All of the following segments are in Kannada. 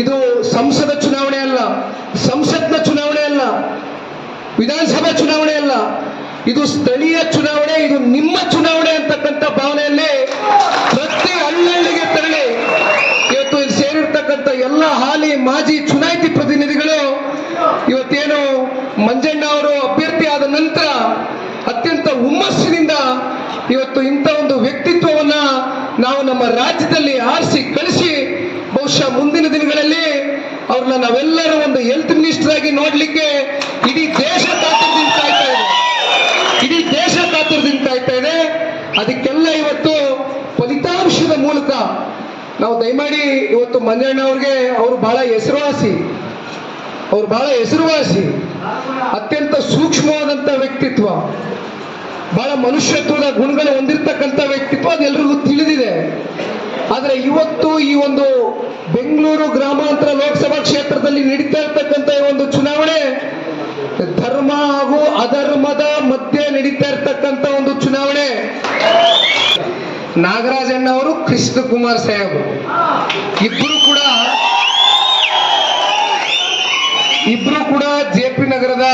ಇದು ಸಂಸದ ಚುನಾವಣೆ ಅಲ್ಲ, ಸಂಸತ್ನ ಚುನಾವಣೆ ಅಲ್ಲ, ವಿಧಾನಸಭೆ ಚುನಾವಣೆ ಅಲ್ಲ. ಇದು ಸ್ಥಳೀಯ ಚುನಾವಣೆ, ಇದು ನಿಮ್ಮ ಚುನಾವಣೆ ಅಂತಕ್ಕಂಥ ಭಾವನೆಯಲ್ಲಿ ಪ್ರತಿ ಹಳ್ಳಿಗೆ ತೆರಳಿ. ಇವತ್ತು ಸೇರಿರ್ತಕ್ಕಂಥ ಎಲ್ಲ ಹಾಲಿ ಮಾಜಿ ಚುನಾಯಿತಿ ಪ್ರತಿನಿಧಿಗಳು ಇವತ್ತೇನು ಮಂಜಣ್ಣ ಅವರು ಅಭ್ಯರ್ಥಿ ಆದ ನಂತರ ಅತ್ಯಂತ ಹುಮ್ಮಸ್ಸಿನಿಂದ ಇವತ್ತು ಇಂಥ ಒಂದು ವ್ಯಕ್ತಿತ್ವವನ್ನ ನಾವು ನಮ್ಮ ರಾಜ್ಯದಲ್ಲಿ ಆರಿಸಿ, ಕಳಿಸಿ ಬಹುಶಃ ಮುಂದಿನ ದಿನಗಳಲ್ಲಿ ಅವ್ರನ್ನ ನಾವೆಲ್ಲರೂ ಒಂದು ಹೆಲ್ತ್ ಮಿನಿಸ್ಟರ್ ಆಗಿ ನೋಡ್ಲಿಕ್ಕೆ ಇಡೀ ದೇಶ ಕಾತುರದಿಂದ ಕಾಯ್ತಾ ಇದೆ. ಇಡೀ ದೇಶ ಕಾತುರದಿಂದ ಕಾಯ್ತಾ ಇದೆ. ಅದಕ್ಕೆಲ್ಲ ಇವತ್ತು ಫಲಿತಾಂಶದ ಮೂಲಕ ನಾವು ದಯಮಾಡಿ ಇವತ್ತು ಮಂಜಣ್ಣ ಅವ್ರಿಗೆ ಅವರು ಬಹಳ ಹೆಸರುವಾಸಿ. ಅವ್ರು ಬಹಳ ಹೆಸರುವಾಸಿ. ಅತ್ಯಂತ ಸೂಕ್ಷ್ಮವಾದಂಥ ವ್ಯಕ್ತಿತ್ವ. ಬಹಳ ಮನುಷ್ಯತ್ವದ ಗುಣಗಳು ಹೊಂದಿರತಕ್ಕಂಥ ವ್ಯಕ್ತಿತ್ವ ಅದೆಲ್ಲರಿಗೂ ತಿಳಿದಿದೆ. ಆದರೆ ಇವತ್ತು ಈ ಒಂದು ಬೆಂಗಳೂರು ಗ್ರಾಮಾಂತರ ಲೋಕಸಭಾ ಕ್ಷೇತ್ರದಲ್ಲಿ ನಡೀತಾ ಇರ್ತಕ್ಕಂಥ ಒಂದು ಚುನಾವಣೆ, ಧರ್ಮ ಹಾಗೂ ಅಧರ್ಮದ ಮಧ್ಯೆ ನಡೀತಾ ಇರ್ತಕ್ಕಂಥ ಒಂದು ಚುನಾವಣೆ. ನಾಗರಾಜಣ್ಣ ಅವರು ಕೃಷ್ಣ ಕುಮಾರ್ ಸಾಹೇಬ್ ಇಬ್ಬರು ಕೂಡ ಇಬ್ರು ಕೂಡ ಜೆ ಪಿ ನಗರದ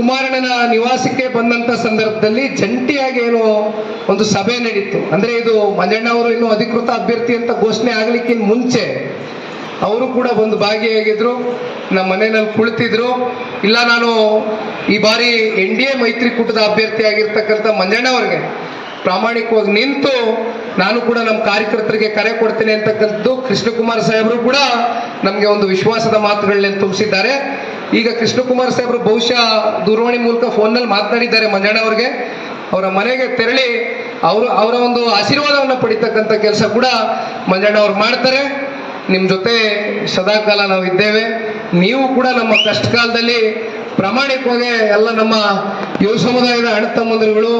ಕುಮಾರಣ್ಣನ ನಿವಾಸಕ್ಕೆ ಬಂದಂತ ಸಂದರ್ಭದಲ್ಲಿ ಜಂಟಿಯಾಗಿ ಏನು ಒಂದು ಸಭೆ ನಡೀತು. ಅಂದ್ರೆ ಇದು ಮಂಜಣ್ಣ ಅವರು ಇನ್ನು ಅಧಿಕೃತ ಅಭ್ಯರ್ಥಿ ಅಂತ ಘೋಷಣೆ ಆಗ್ಲಿಕ್ಕಿಂತ ಮುಂಚೆ ಅವರು ಕೂಡ ಒಂದು ಭಾಗಿಯಾಗಿದ್ರು. ನಮ್ಮ ಮನೆಯಲ್ಲಿ ಕುಳಿತಿದ್ರು. ಇಲ್ಲ, ನಾನು ಈ ಬಾರಿ ಎನ್ ಡಿ ಎ ಮೈತ್ರಿಕೂಟದ ಅಭ್ಯರ್ಥಿ ಆಗಿರ್ತಕ್ಕಂಥ ಮಂಜಣ್ಣ ಪ್ರಾಮಾಣಿಕವಾಗಿ ನಿಂತು ನಾನು ಕೂಡ ನಮ್ಮ ಕಾರ್ಯಕರ್ತರಿಗೆ ಕರೆ ಕೊಡ್ತೇನೆ ಅಂತಕ್ಕಂಥದ್ದು ಕೃಷ್ಣಕುಮಾರ್ ಸಾಹೇಬರು ಕೂಡ ನಮಗೆ ಒಂದು ವಿಶ್ವಾಸದ ಮಾತುಗಳನ್ನ ತುಂಬಿಸಿದ್ದಾರೆ. ಈಗ ಕೃಷ್ಣಕುಮಾರ್ ಸಾಹೇಬರು ಬಹುಶಃ ದೂರವಾಣಿ ಮೂಲಕ ಫೋನ್ನಲ್ಲಿ ಮಾತನಾಡಿದ್ದಾರೆ ಮಂಜಣ್ಣ ಅವರಿಗೆ. ಅವರ ಮನೆಗೆ ತೆರಳಿ ಅವರು ಅವರ ಒಂದು ಆಶೀರ್ವಾದವನ್ನು ಪಡಿತಕ್ಕಂಥ ಕೆಲಸ ಕೂಡ ಮಂಜಣ್ಣ ಅವ್ರು ಮಾಡ್ತಾರೆ. ನಿಮ್ಮ ಜೊತೆ ಸದಾಕಾಲ ನಾವು ಇದ್ದೇವೆ. ನೀವು ಕೂಡ ನಮ್ಮ ಕಷ್ಟ ಕಾಲದಲ್ಲಿ ಪ್ರಾಮಾಣಿಕವಾಗಿ ಎಲ್ಲ ನಮ್ಮ ಯುವ ಸಮುದಾಯದ ಅಣ್ಣ ತಮ್ಮಂದಿರುಗಳು,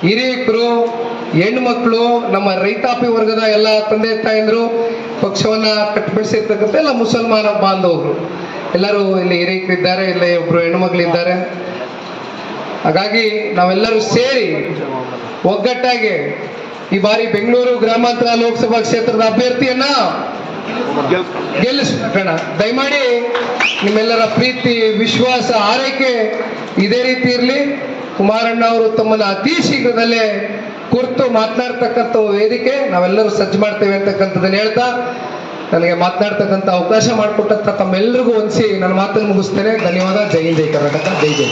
ಹಿರಿಯಕರು, ಹೆಣ್ಮಕ್ಳು, ನಮ್ಮ ರೈತಾಪಿ ವರ್ಗದ ಎಲ್ಲ ತಂದೆ ತಾಯಂದರು, ಪಕ್ಷವನ್ನ ಕಟ್ಟಿಬಿಡಿಸಿರ್ತಕ್ಕಂಥ ಎಲ್ಲ ಮುಸಲ್ಮಾನ ಬಾಂಧವರು. ಎಲ್ಲರೂ ಇಲ್ಲಿ ಹಿರಿಯಕರಿದ್ದಾರೆ, ಇಲ್ಲಿ ಒಬ್ರು ಹೆಣ್ಣುಮಕ್ಳಿದ್ದಾರೆ ಹಾಗಾಗಿ ನಾವೆಲ್ಲರೂ ಸೇರಿ ಒಗ್ಗಟ್ಟಾಗಿ ಈ ಬಾರಿ ಬೆಂಗಳೂರು ಗ್ರಾಮಾಂತರ ಲೋಕಸಭಾ ಕ್ಷೇತ್ರದ ಅಭ್ಯರ್ಥಿಯನ್ನ ಗೆಲ್ಲಿಸ್ಬೇಕಣ್ಣ ದಯಮಾಡಿ ನಿಮ್ಮೆಲ್ಲರ ಪ್ರೀತಿ, ವಿಶ್ವಾಸ, ಆರೈಕೆ ಇದೇ ರೀತಿ ಇರಲಿ. ಕುಮಾರಣ್ಣ ಅವರು ತಮ್ಮನ್ನ ಅತಿ ಶೀಘ್ರದಲ್ಲೇ ಕುರ್ತು ಮಾತನಾಡ್ತಕ್ಕಂಥ ವೇದಿಕೆ ನಾವೆಲ್ಲರೂ ಸಜ್ಜು ಮಾಡ್ತೇವೆ ಅಂತಕ್ಕಂಥದ್ದನ್ನು ಹೇಳ್ತಾ ನನಗೆ ಮಾತನಾಡ್ತಕ್ಕಂಥ ಅವಕಾಶ ಮಾಡಿಕೊಟ್ಟಂತ ತಮ್ಮೆಲ್ಲರಿಗೂ ಹೊಂದಿಸಿ ನನ್ನ ಮಾತನ್ನು ಮುಗಿಸ್ತೇನೆ. ಧನ್ಯವಾದ. ಜೈ ಜೈ ಕರ್ನಾಟಕ. ಜೈ ಜೈ